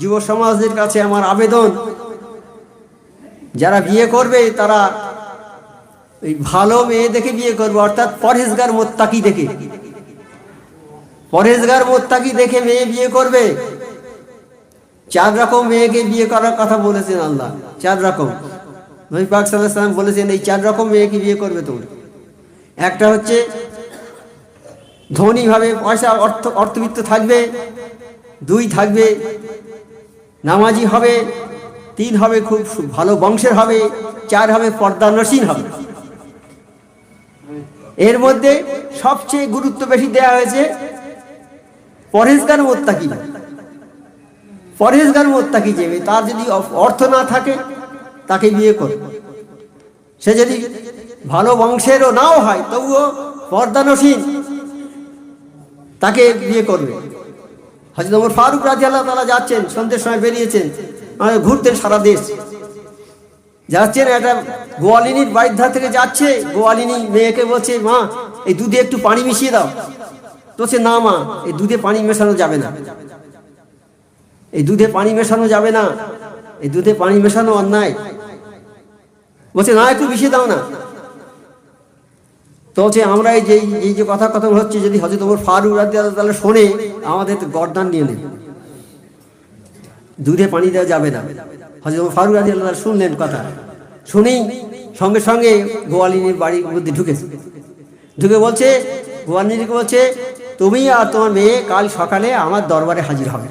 যুব সমাজের কাছে আমার আবেদন। যারা বিয়ে করবে, তারা এই ভালো মেয়ে দেখে বিয়ে করবে, অর্থাৎ পরহেজগার মোত্তাকি দেখে। পরহেজগার মোত্তাকি দেখে মেয়ে বিয়ে করবে। চার রকম মেয়েকে বিয়ে করার কথা বলেছেন আল্লাহ, চার রকম। সাল্লাম বলেছেন, এই চার রকম মেয়েকে বিয়ে করবে তোমরা। একটা হচ্ছে, ধনীভাবে পয়সা, অর্থ, অর্থবিত্ত থাকবে, দুই থাকবে নামাজি হবে, তিন হবে খুব ভালো বংশের হবে, চার হবে পর্দানসীন হবে। এর মধ্যে সবচেয়ে গুরুত্ব বেশি দেওয়া হয়েছে পরহেজগার মোত্তাকি। পরহেজগার মোত্তাকি যে, তার যদি অর্থ না থাকে, তাকে বিয়ে করে সে যদি ভালো বংশেরও নাও হয়, তবুও পর্দানসীন তাকে বিয়ে করবে। হজরত ওমর ফারুক রাজি আল্লাহ তালা যাচ্ছেন, সন্ধ্যের সময় বেরিয়েছেন। ঘুরতেন সারা দেশ। যাচ্ছেন একটা গোয়ালিনীর বাড়ির ধার থেকে যাচ্ছে, গোয়ালিনী মেয়েকে বলছে, মা, এই দুধে একটু পানি মিশিয়ে দাও। তো সে না মা, এই দুধে পানি মেশানো যাবে না। এই দুধে পানি মেশানো যাবে না। এই দুধে পানি মেশানো অন্যায়। বলছে, না, একটু মিশিয়ে দাও না। তো হচ্ছে আমরা এই যে এই যে কথা কথা হচ্ছে যদি হজরত ওমর ফারুক রাজি তাআলা শোনে, আমাদের তো গরদান নিয়ে নেবে দুধে পানি দেওয়া যাবে না। হজরত ওমর ফারুক রাজি আল্লাহ শুনলেন কথা। শুনেই সঙ্গে সঙ্গে গোয়ালিনীর বাড়ির মধ্যে ঢুকেছে ঢুকে বলছে, গোয়ালিনীকে বলছে, তুমি আর তোমার মেয়ে কাল সকালে আমার দরবারে হাজির হবে।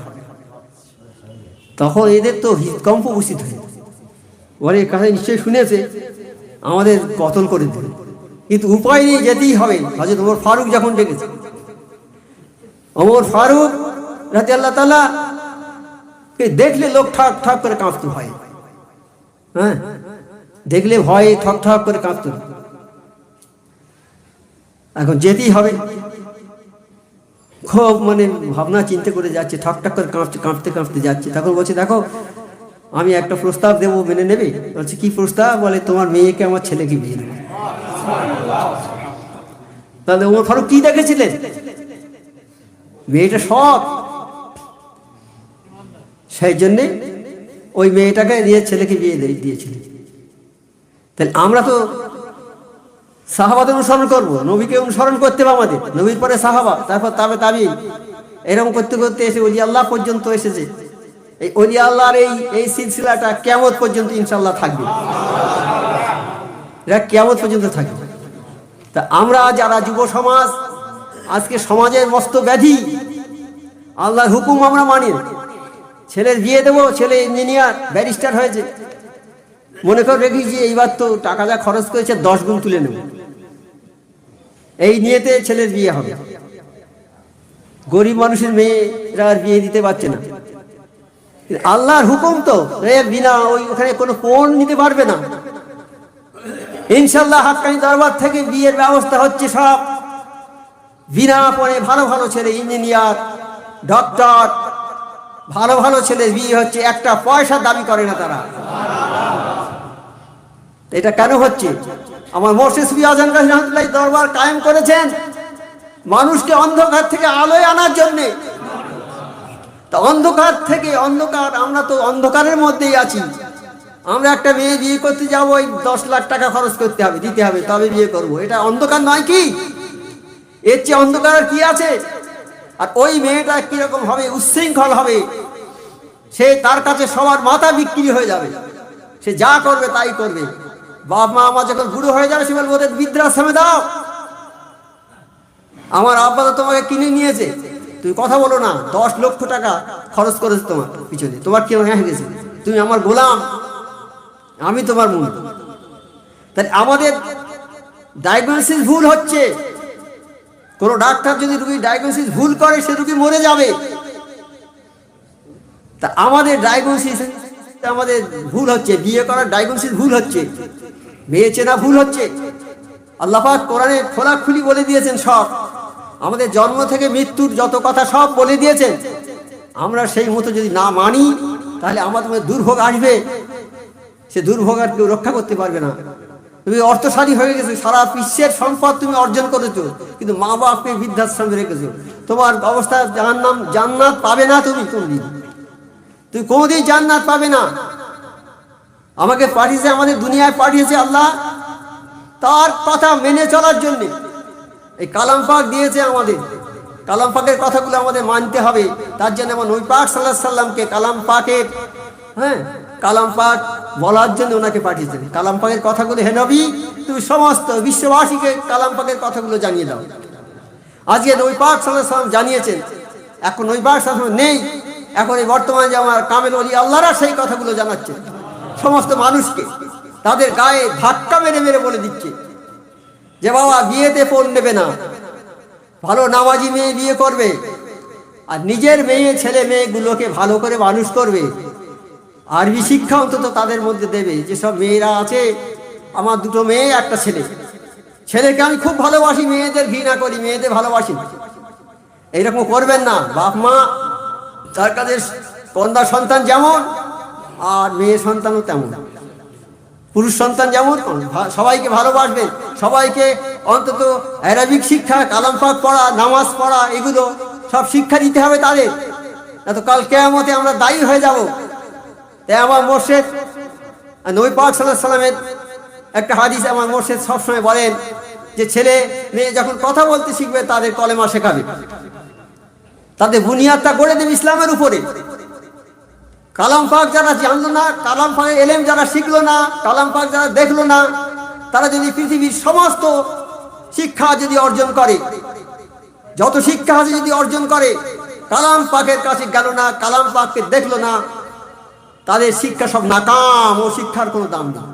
তখন এদের তো হৃদকম্প উপস্থিত হয়ে। ওরে কথা নিশ্চয়ই শুনেছে। আমাদের কতল করে দেবে কিন্তু উপায় নেই যেতেই হবে। হজরত ওমর ফারুক যখন ডেকেছে, ওমর ফারুক রাতে আল্লাহ তালা কে দেখলে লোক ঠাক ঠাক করে কাঁপতো ভয়ে। হ্যাঁ? দেখলে ভয়ে ঠক ঠক করে কাঁপতো এখন যেতেই হবে। খুব মানে ভাবনা চিন্তা করে যাচ্ছে, ঠক ঠক করে কাঁপতে কাঁপতে কাঁপতে যাচ্ছে। তখন বলছে, দেখো, আমি একটা প্রস্তাব দেবো, মেনে নেবে? বলছে, কি প্রস্তাব? বলে, তোমার মেয়েকে আমার ছেলেকে বিয়ে দেবো। তাহলে ওমর ফারুক কি দেখেছিলেন? মেয়েটা সব সেই জন্যে ওই মেয়েটাকে দিয়ে ছেলেকে বিয়ে দিয়ে- দিয়েছিলেন তাহলে আমরা তো সাহাবাদের অনুসরণ করব, নবীকে অনুসরণ করতে হবে আমাদের। নবীর পরে সাহাবা, তারপর তবে তাবি এরকম করতে করতে এসে অলি আল্লাহ পর্যন্ত এসেছে। এই অলি আল্লাহর এই এই সিলসিলাটা কেমন পর্যন্ত ইনশাল্লাহ থাকবে। এরা কেমত পর্যন্ত থাকবে তা আমরা যারা যুব সমাজ, আজকে সমাজের মস্ত ব্যাধি, আল্লাহর হুকুম আমরা মানি ছেলের বিয়ে দেবো, ছেলে ইঞ্জিনিয়ার ব্যারিস্টার হয়েছে। মনে করে রেখেছি এইবার তো টাকা যা খরচ করেছে, দশ গুণ তুলে নেব। এই নিয়েতে ছেলের বিয়ে হবে। গরিব মানুষের মেয়েরা আর বিয়ে দিতে পারছে না। আল্লাহর হুকুম তো বিনা ওই ওখানে কোনো পণ নিতে পারবে না। ইনশাল্লাহ হাক্কানি দরবার থেকে বিয়ের ব্যবস্থা হচ্ছে সব। বিনা পরে ভালো ভালো ছেলে ইঞ্জিনিয়ার, ডক্টর, ভালো ভালো ছেলে বিয়ে হচ্ছে, একটা পয়সা দাবি করে না তারা। এটা কেন হচ্ছে? আমার মোর্শেদ সুবি আজান রহমতুল্লাহ দরবার কায়েম করেছেন মানুষকে অন্ধকার থেকে আলোয় আনার জন্যে। তা অন্ধকার থেকে অন্ধকার, আমরা তো অন্ধকারের মধ্যেই আছি। আমরা একটা মেয়ে বিয়ে করতে যাব, ওই দশ লাখ টাকা খরচ করতে হবে, দিতে হবে, তবে বিয়ে করব। এটা অন্ধকার নয় কি? এর চেয়ে অন্ধকার কি আছে? আর ওই মেয়েটা কীরকম হবে? উচ্ছৃঙ্খল হবে। সে তার কাছে সবার মাথা বিক্রি হয়ে যাবে। সে যা করবে তাই করবে। বাপ, মা আমার যখন বুড়ো হয়ে যাবে, সে বলবে, ওদের বৃদ্ধাশ্রমে দাও। আমার আব্বা তো তোমাকে কিনে নিয়েছে। তুমি কথা বলো না, দশ লক্ষ টাকা খরচ করেছে তোমার পিছনে। তোমার কেউ হ্যাঁ গেছে? তুমি আমার গোলাম। আমি তোমার মূল তাই আমাদের ডায়াগনোসিস ভুল হচ্ছে। কোনো ডাক্তার যদি রুগী ডায়াগনোসিস ভুল করে, সে রুগী মরে যাবে। তা আমাদের ডায়াগনোসিস আমাদের ভুল হচ্ছে, বিয়ে করার ডায়াগনোসিস ভুল হচ্ছে, মেয়ে চেনা ভুল হচ্ছে। আল্লাপাক কোরআনে খোলাখুলি বলে দিয়েছেন সব। আমাদের জন্ম থেকে মৃত্যুর যত কথা সব বলে দিয়েছেন। আমরা সেই মতো যদি না মানি, তাহলে আমাদের দুর্ভোগ আসবে। সে দুর্ভোগ আর কেউ রক্ষা করতে পারবে না। তুমি অর্থশালী হয়ে গেছো, সারা বিশ্বের সম্পদ তুমি অর্জন করেছ, কিন্তু মা বাপকে বৃদ্ধাশ্রমে রেখেছো তোমার অবস্থা জাহান্নাম, জান্নাত পাবে না তুমি কোনদিন তুই কোনোদিন জান্নাত পাবে না। আমাকে পাঠিয়েছে, আমাদের দুনিয়ায় পাঠিয়েছে আল্লাহ। তার কথা মেনে চলার জন্যে এই কালাম পাক দিয়েছে আমাদের। কালাম পাকের কথাগুলো আমাদের মানতে হবে। তার জন্য আমার নবী পাক সাল্লাহ সাল্লামকে কালাম পাকের হ্যাঁ কালাম পাক বলার জন্য ওনাকে পাঠিয়েছেন। কালাম পাকের কথাগুলো হে নবী, তুমি সমস্ত বিশ্ববাসীকে কালাম পাকের কথাগুলো জানিয়ে দাও। আজকে নবী পাক সাল্লাম জানিয়েছেন, এখন নবী পাক সাল্লাম নেই। এখন এই বর্তমানে যে আমার কামেল অলি আল্লাহরা সেই কথাগুলো জানাচ্ছে। সমস্ত মানুষকে তাদের গায়ে ধাক্কা মেরে মেরে বলে দিচ্ছে। যে বাবা, বিয়েতে ফোন নেবে না। ভালো নামাজি মেয়ে বিয়ে করবে। আর নিজের মেয়ে, ছেলে মেয়েগুলোকে ভালো করে মানুষ করবে। আরবি শিক্ষা অন্তত তাদের মধ্যে দেবে যেসব মেয়েরা আছে, আমার দুটো মেয়ে, একটা ছেলে। ছেলেকে আমি খুব ভালোবাসি, মেয়েদের ঘৃণা করি, মেয়েদের ভালোবাসি। এইরকম করবেন না। বাপ, মা, তার কাছে কন্যা সন্তান যেমন, আর মেয়ে সন্তানও তেমন। পুরুষ সন্তান যেমন সবাইকে ভালোবাসবেন। সবাইকে অন্তত অ্যারাবিক শিক্ষা কালাম পাক পড়া, নামাজ পড়া, এগুলো সব শিক্ষা দিতে হবে তাদের। এত কাল কেয়ামতে আমরা দায়ী হয়ে যাব। তাই আমার মোর্শেদ নবী পাক সাল্লাহ সাল্লামের একটা হাদিস আমার মোর্শেদ সবসময় বলেন যে ছেলে, মেয়ে যখন কথা বলতে শিখবে তাদের কলেমা শেখাবে। তাদের বুনিয়াদটা গড়ে দেবে ইসলামের উপরে। কালাম পাক যারা জানলো না, কালাম পাকের এলেম যারা শিখলো না, কালাম পাক যারা দেখল না, তারা যদি পৃথিবীর সমস্ত শিক্ষা যদি অর্জন করে, যত শিক্ষা যদি অর্জন করে, কালাম পাকের কাছে গেল না, কালাম পাককে দেখল না তাদের শিক্ষা সব নাকাম, ও শিক্ষার কোনো দাম নেই।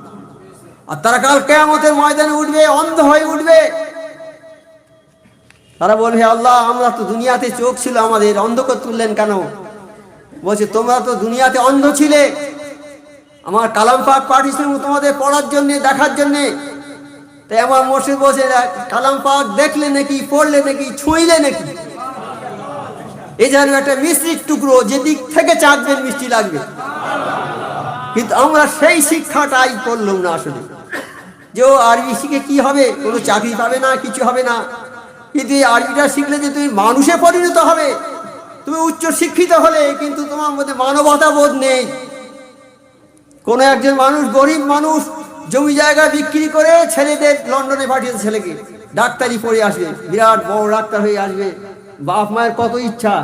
আর তারা কাল কেয়ামতের ময়দানে উঠবে, অন্ধ হয়ে উঠবে। তারা বলবে আল্লাহ, আমরা তো দুনিয়াতে চোখ ছিল আমাদের, অন্ধকার তুললেন কেন? বলছে, তোমরা তো দুনিয়াতে অন্ধ ছিলে। আমার কালাম পাক পাঠিয়েছিলাম তোমাদের পড়ার জন্যে, দেখার জন্যে। তাই আমার মসজিদ বসে কালাম পাক দেখলে নাকি, পড়লে নাকি, ছুঁইলে নাকি? এই যেন একটা মিষ্টির টুকরো যেদিক থেকে চাকবেন মিষ্টি লাগবে। কিন্তু আমরা সেই শিক্ষাটাই করলাম না আসলে যে ও আরবি শিখে কি হবে? কোনো চাকরি পাবে না, কিছু হবে না। কিন্তু এই আরবিটা শিখলে যে তুমি মানুষে পরিণত হবে। তুমি উচ্চ শিক্ষিত হলে কিন্তু তোমার মধ্যে মানবতা বোধ নেই। কোনো একজন মানুষ, গরিব মানুষ জমি জায়গা বিক্রি করে ছেলেদের লন্ডনে পাঠিয়েছে ছেলেকে। ডাক্তারি পড়ে আসবে, বিরাট বড় ডাক্তার হয়ে আসবে। বাপ মায়ের কত ইচ্ছা,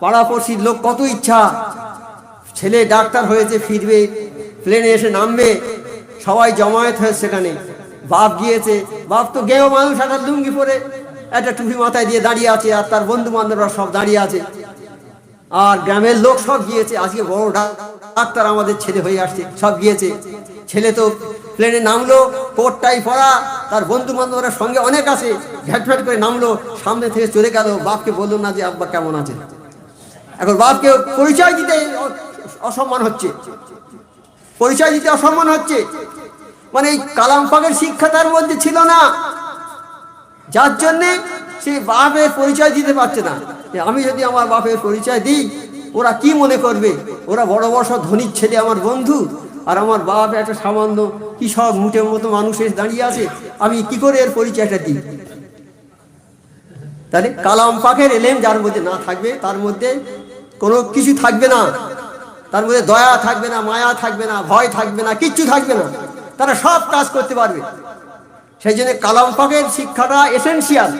পাড়াপড়শির লোক কত ইচ্ছা। ছেলে ডাক্তার হয়েছে, ফিরবে প্লেনে এসে নামবে, সবাই জমায়েত হয়েছে সেখানে। বাপ গিয়েছে, বাপ তো গেও মানুষ একটা লুঙ্গি পরে একটা টুপি মাথায় দিয়ে দাঁড়িয়ে আছে আর তার বন্ধু বান্ধবরা সব দাঁড়িয়ে আছে। আর গ্রামের লোক সব গিয়েছে, আজকে বড় ডাক্তার আমাদের ছেলে হয়ে আসছে, সব গিয়েছে। ছেলে তো প্লেনে নামলো, কোটটাই পরা, তার বন্ধু বান্ধবরা সঙ্গে অনেক আছে ঘ্যাট ফ্যাট করে নামলো, সামনে থেকে চলে গেল, বাপকে বলল না যে, আব্বা কেমন আছে? এখন বাপকে পরিচয় দিতে অসম্মান হচ্ছে। পরিচয় দিতে অসম্মান হচ্ছে। মানে এই কালাম পাকের শিক্ষা তার মধ্যে ছিল না। যার জন্যে সে বাপের পরিচয় দিতে পারছে না। আমি যদি আমার বাপের পরিচয় দিই, ওরা কি মনে করবে? ওরা বড় বড় ধনির ছেলে আমার বন্ধু। আর আমার বাপ একটা সামান্য কি সব মুটের মতো মানুষ এসে দাঁড়িয়ে আছে। আমি কি করে এর পরিচয়টা দিই? তাহলে কালাম পাকের এলেম যার মধ্যে না থাকবে, তার মধ্যে কোনো কিছু থাকবে না। তার মধ্যে দয়া থাকবে না, মায়া থাকবে না, ভয় থাকবে না, কিচ্ছু থাকবে না। তারা সব কাজ করতে পারবে। সেই জন্য কালাম পাকের শিক্ষাটা এসেন্সিয়াল